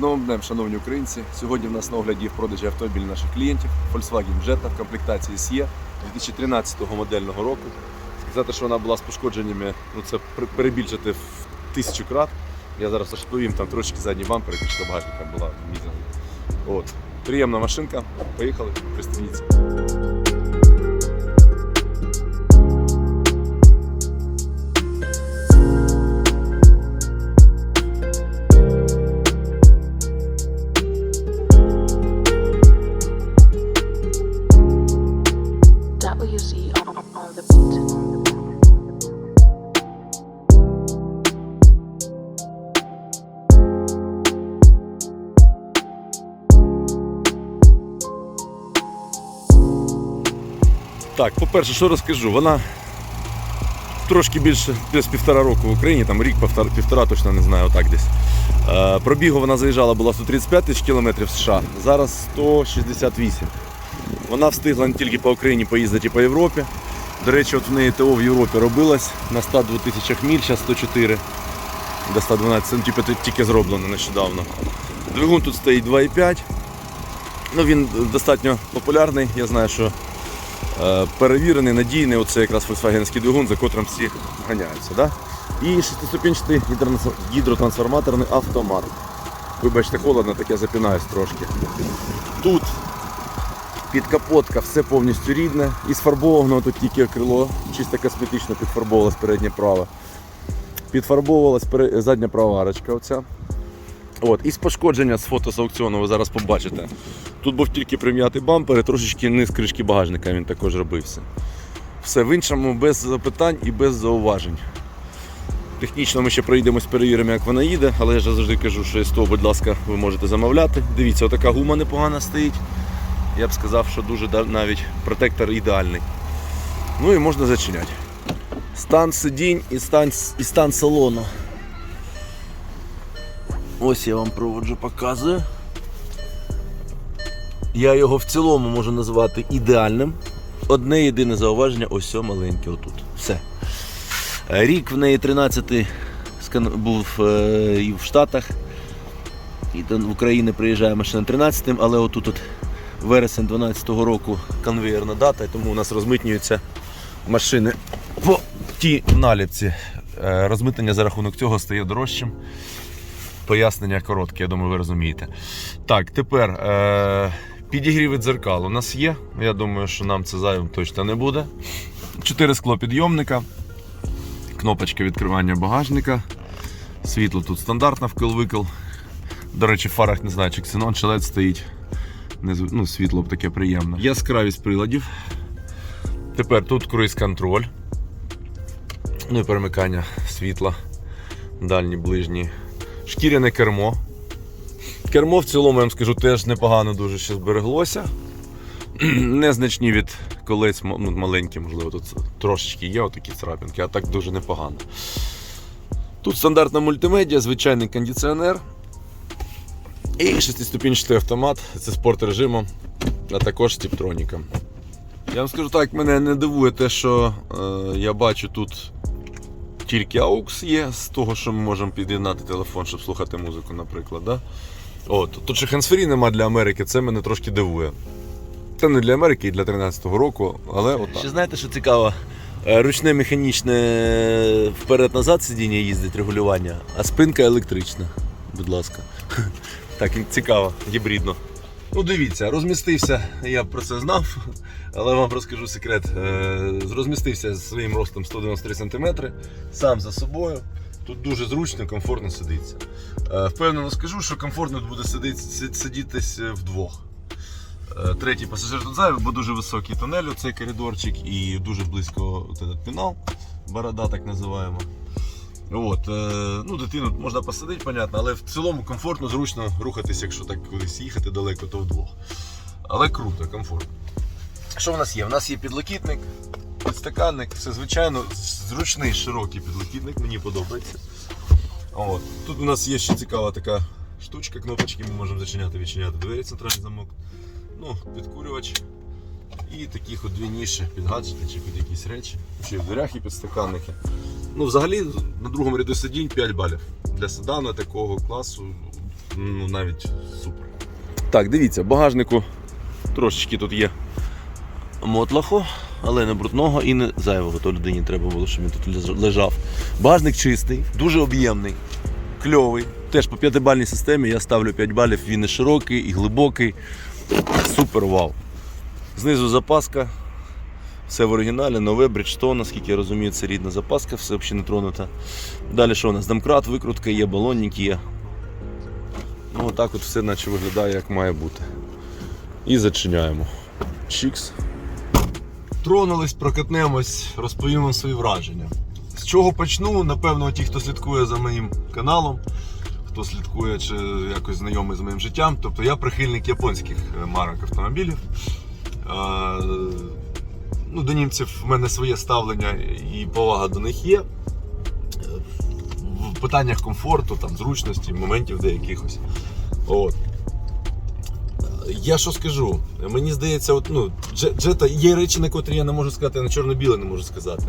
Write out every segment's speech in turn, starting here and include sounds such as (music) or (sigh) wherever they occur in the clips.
З новим днем, шановні українці. Сьогодні в нас на огляді в продажі автомобіль наших клієнтів Volkswagen Jetta в комплектації SE 2013 модельного року. Сказати, що вона була з пошкодженнями, ну це перебільшити в тисячу крат. Я зараз розповім, там трошки задній бампер, якщо багажника була мізерна. От. Приємна машинка. Поїхали, пристегніться. Так, по-перше, що розкажу, вона трошки більше десь півтора року в Україні, там рік, півтора, точно не знаю, отак десь. Е, пробігу вона заїжджала, була 135 тисяч кілометрів США, зараз 168. Вона встигла не тільки по Україні поїздити і по Європі. До речі, от в неї ТО в Європі робилось на 102 тисячах міль, зараз 104 до 112, ну, типу, тільки зроблено нещодавно. Двигун тут стоїть 2,5. Ну, він достатньо популярний. Я знаю, що перевірений, надійний, оце якраз Volkswagen двигун, за котрим всі ганяються. Да? І шестиступінчатий гідротрансформаторний автомат. Вибачте, холодно, так я запинаюсь трошки. Тут підкапотка, все повністю рідне. І сфарбовано тут тільки крило, чисто косметично підфарбовувалось переднє праве. Підфарбовувалась задня права арочка. Оця. От, із пошкодження з фото з аукціону ви зараз побачите. Тут був тільки прим'ятий бампер і трошечки низ кришки багажника він також робився. Все, в іншому без запитань і без зауважень. Технічно ми ще проїдемось, перевіримо, як вона їде, але я ж завжди кажу, що СТО, будь ласка, ви можете замовляти. Дивіться, отака гума непогана стоїть. Я б сказав, що дуже навіть протектор ідеальний. Ну і можна зачиняти. Стан сидінь і стан, і стан салону. Ось я вам проводжу, показую. Я його в цілому можу назвати ідеальним. Одне єдине зауваження, ось о маленьке отут. Все. Е, Рік в неї 13 скан- був е, і в Штатах. І до України приїжджає машина 13-м, але отут от вересень 12-го року конвеєрна дата, тому у нас розмитнюються машини по тій наліпці. Е, Розмитнення за рахунок цього стає дорожчим. Пояснення коротке, я думаю, ви розумієте. Так, тепер підігріви дзеркал у нас є. Я думаю, що нам це зайвим точно не буде. Чотири склопідйомника, кнопочка відкривання багажника. Світло тут стандартно вкил-викил. До речі, в фарах не знаю, чи ксенон, чи LED стоїть. Ну, світло таке приємне. Яскравість приладів. Тепер тут круїз-контроль. Ну і перемикання світла. Дальні, ближні. Шкіряне кермо. Кермо в цілому, я вам скажу, теж непогано дуже ще збереглося. (clears throat) Незначні від колець ну, маленькі, можливо, тут трошечки є отакі царапинки, а так дуже непогано. Тут стандартна мультимедіа, звичайний кондиціонер. І шестиступінчатий автомат, це спорт режимом, а також з. Я вам скажу так, мене не дивує те, що е, я бачу тут тільки AUX є з того, що ми можемо під'єднати телефон, щоб слухати музику, наприклад. Да? От. Тут ще хансфрі нема для Америки, це мене трошки дивує. Це не для Америки і для 13-го року, але отак. Ще знаєте, що цікаво? Е, Ручне механічне вперед-назад сидіння їздить регулювання, а спинка електрична. Будь ласка. (laughs) Так, цікаво, гібридно. Ну, дивіться, розмістився, я про це знав, але вам розкажу секрет. Е, Розмістився зі своїм ростом 193 см, сам за собою. Тут дуже зручно, комфортно сидиться. Е, Впевнено скажу, що комфортно буде сидітись е, вдвох. Е, Третій пасажир тут зайвий, бо дуже високий тунель, оцей коридорчик, і дуже близько от этот пінал, борода так називаємо. От, ну, дитину можна посадити, понятно, але в цілому комфортно, зручно рухатись, якщо так кудись їхати далеко, то вдвох. Але круто, комфортно. Що в нас є? У нас є підлокітник, підстаканник, все звичайно, зручний широкий підлокітник, мені подобається. От. Тут у нас є ще цікава така штучка, кнопочки, ми можемо зачиняти, відчиняти двері, центральний замок. Ну, підкурювач. І таких от дві ніші під гаджети чи під якісь речі. Й в дверях і підстаканники. Ну, взагалі, на другому ряду сидінь 5 балів. Для седана такого класу ну навіть супер. Так, дивіться, багажнику трошечки тут є мотлаху, але не брудного і не зайвого. То людині треба було, щоб він тут лежав. Багажник чистий, дуже об'ємний, кльовий. Теж по п'ятибальній системі я ставлю 5 балів, він і широкий, і глибокий. Супер вау. Знизу запаска. Все в оригіналі, нове, Bridgestone, наскільки я розумію, це рідна запаска, все взагалі не тронута. Далі що у нас? Домкрат, викрутка є, балонник є. Ну, отак от все наче виглядає, як має бути. І зачиняємо. Чікс. Тронулись, прокатнемось, розповім вам свої враження. З чого почну? Напевно, ті, хто слідкує за моїм каналом, хто слідкує чи якось знайомий з моїм життям. Тобто я прихильник японських е, марок автомобілів. Е, Ну, до німців в мене своє ставлення і повага до них є. Е, В питаннях комфорту, там, зручності, моментів деякихось. От. Я що скажу? Мені здається, от, ну, джета є речі, на котрі я не можу сказати, я на чорно-біле не можу сказати.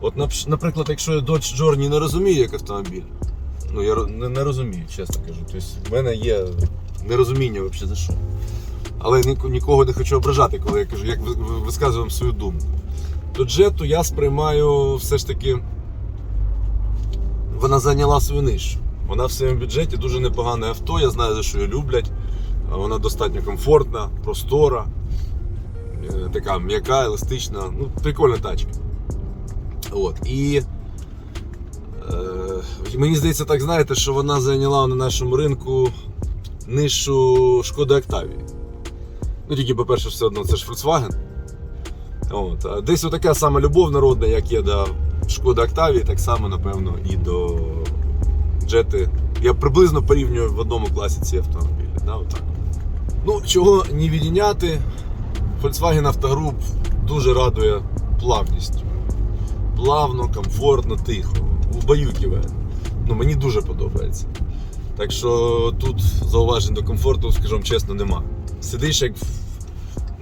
От, наприклад, якщо я Dodge Journey не розумію як автомобіль, ну я не, не розумію, чесно кажу. Тобто в мене є нерозуміння взагалі за що. Але нікого не хочу ображати, коли я кажу, як ви- ви- висказую свою думку. То джету я сприймаю все ж таки. Вона зайняла свою нишу. Вона в своєму бюджеті дуже непогане авто. Я знаю, за що її люблять. Вона достатньо комфортна, простора, е, така м'яка, еластична. Ну, прикольна тачка. От. І е, мені здається, так знаєте, що вона зайняла на нашому ринку нишу Шкоди Октавії. Ну, тільки, по-перше, все одно це ж Volkswagen. От. Десь отака сама любов народна, як є до Шкоди Октавії, так само, напевно, і до Джети. Я приблизно порівнюю в одному класі ці автомобілі. Да, отак. Ну, чого не відійняти, Volkswagen Автогруп дуже радує плавністю. Плавно, комфортно, тихо. У баюківе. Ну, мені дуже подобається. Так що тут зауважень до комфорту, скажімо чесно, нема. Сидиш як, в,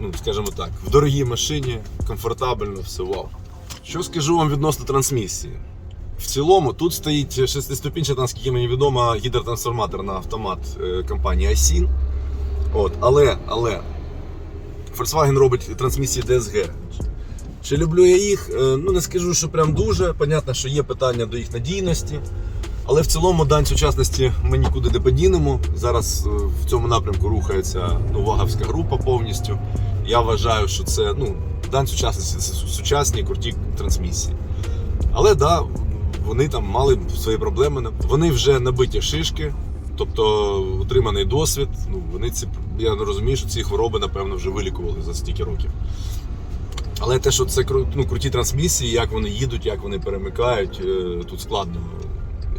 ну, скажімо так, в дорогій машині, комфортабельно, все вау. Що скажу вам відносно трансмісії? В цілому тут стоїть шестиступінчата, наскільки мені відомо, гідротрансформатор на автомат е, компанії Aisin. От, але, але Volkswagen робить трансмісії DSG. Чи люблю я їх? Е, Ну не скажу, що прям дуже. Понятно, що є питання до їх надійності. Але в цілому дань сучасності ми нікуди не подінемо. Зараз е, в цьому напрямку рухається ну, ваговська група повністю. Я вважаю, що це ну, дань сучасності це сучасні круті трансмісії. Але да, вони там мали свої проблеми. Вони вже набиті шишки, тобто отриманий досвід. Ну, вони ці, я не розумію, що ці хвороби, напевно, вже вилікували за стільки років. Але те, що це ну, круті трансмісії, як вони їдуть, як вони перемикають, е, тут складно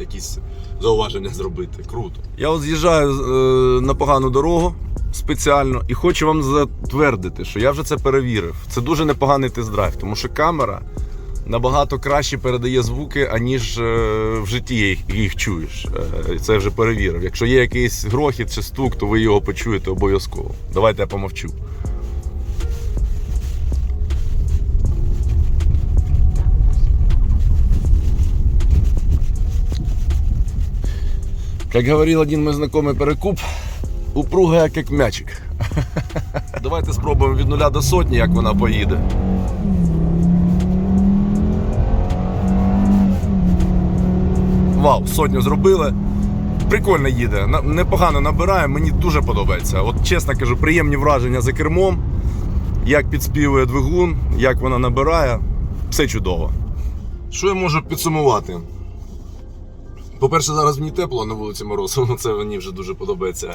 якісь зауваження зробити. Круто. Я от з'їжджаю е, на погану дорогу спеціально і хочу вам затвердити, що я вже це перевірив. Це дуже непоганий тест-драйв, тому що камера набагато краще передає звуки, аніж е, в житті їх, їх чуєш. Е, це вже перевірив. Якщо є якийсь грохіт чи стук, то ви його почуєте обов'язково. Давайте я помовчу. Как говорил один мой знакомый перекуп, упругая як м'ячик. (laughs) Давайте спробуємо від нуля до сотні, як вона поїде. Вау, сотню зробили. Прикольно їде, непогано набирає, мені дуже подобається. От чесно кажу, приємні враження за кермом, як підспівує двигун, як вона набирає. Все чудово. Що я можу підсумувати? По-перше, зараз мені тепло на вулиці Морозу, ну це мені вже дуже подобається.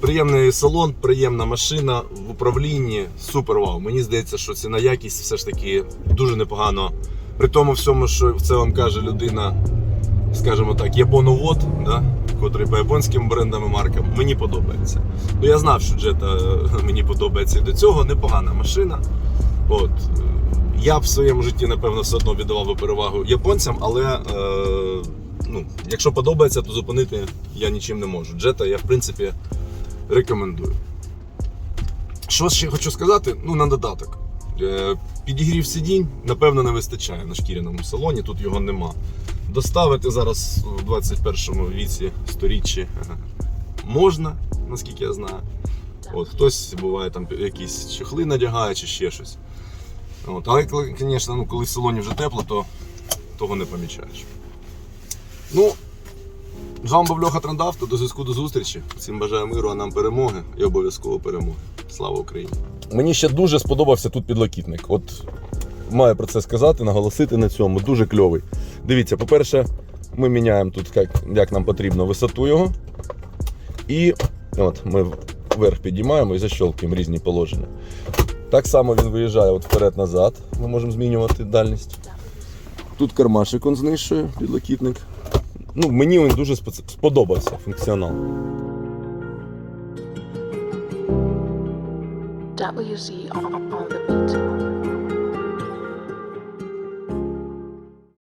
Приємний салон, приємна машина в управлінні. Супер вау. Мені здається, що ціна якість все ж таки дуже непогано. При тому всьому, що це вам каже людина, скажімо так, японовод, да? котрий по японським брендам і маркам. Мені подобається. Ну я знав, що Jetta е, мені подобається і до цього непогана машина. От. е, Я в своєму житті, напевно, все одно віддавав би перевагу японцям, але е, ну, якщо подобається, то зупинити я нічим не можу. Джета я, в принципі, рекомендую. Що ще хочу сказати? Ну, на додаток. Е, Підігрів сидінь, напевно, не вистачає на шкіряному салоні, тут його нема. Доставити зараз у 21 віці, сторіччі, можна, наскільки я знаю. От, хтось буває там якісь чехли надягає чи ще щось. От, але, звісно, ну, коли в салоні вже тепло, то того не помічаєш. Ну, з вами був Льоха Трандавто. До зв'язку до зустрічі. Всім бажаю миру, а нам перемоги і обов'язково перемоги. Слава Україні! Мені ще дуже сподобався тут підлокітник. От маю про це сказати, наголосити на цьому. Дуже кльовий. Дивіться, по-перше, ми міняємо тут, як, як нам потрібно, висоту його. І от ми вверх підіймаємо і защелкуємо різні положення. Так само він виїжджає вперед-назад. Ми можемо змінювати дальність. Тут кармашик он знищує, підлокітник. Ну, мені він дуже сподобався функціонал. WC on, on the beat.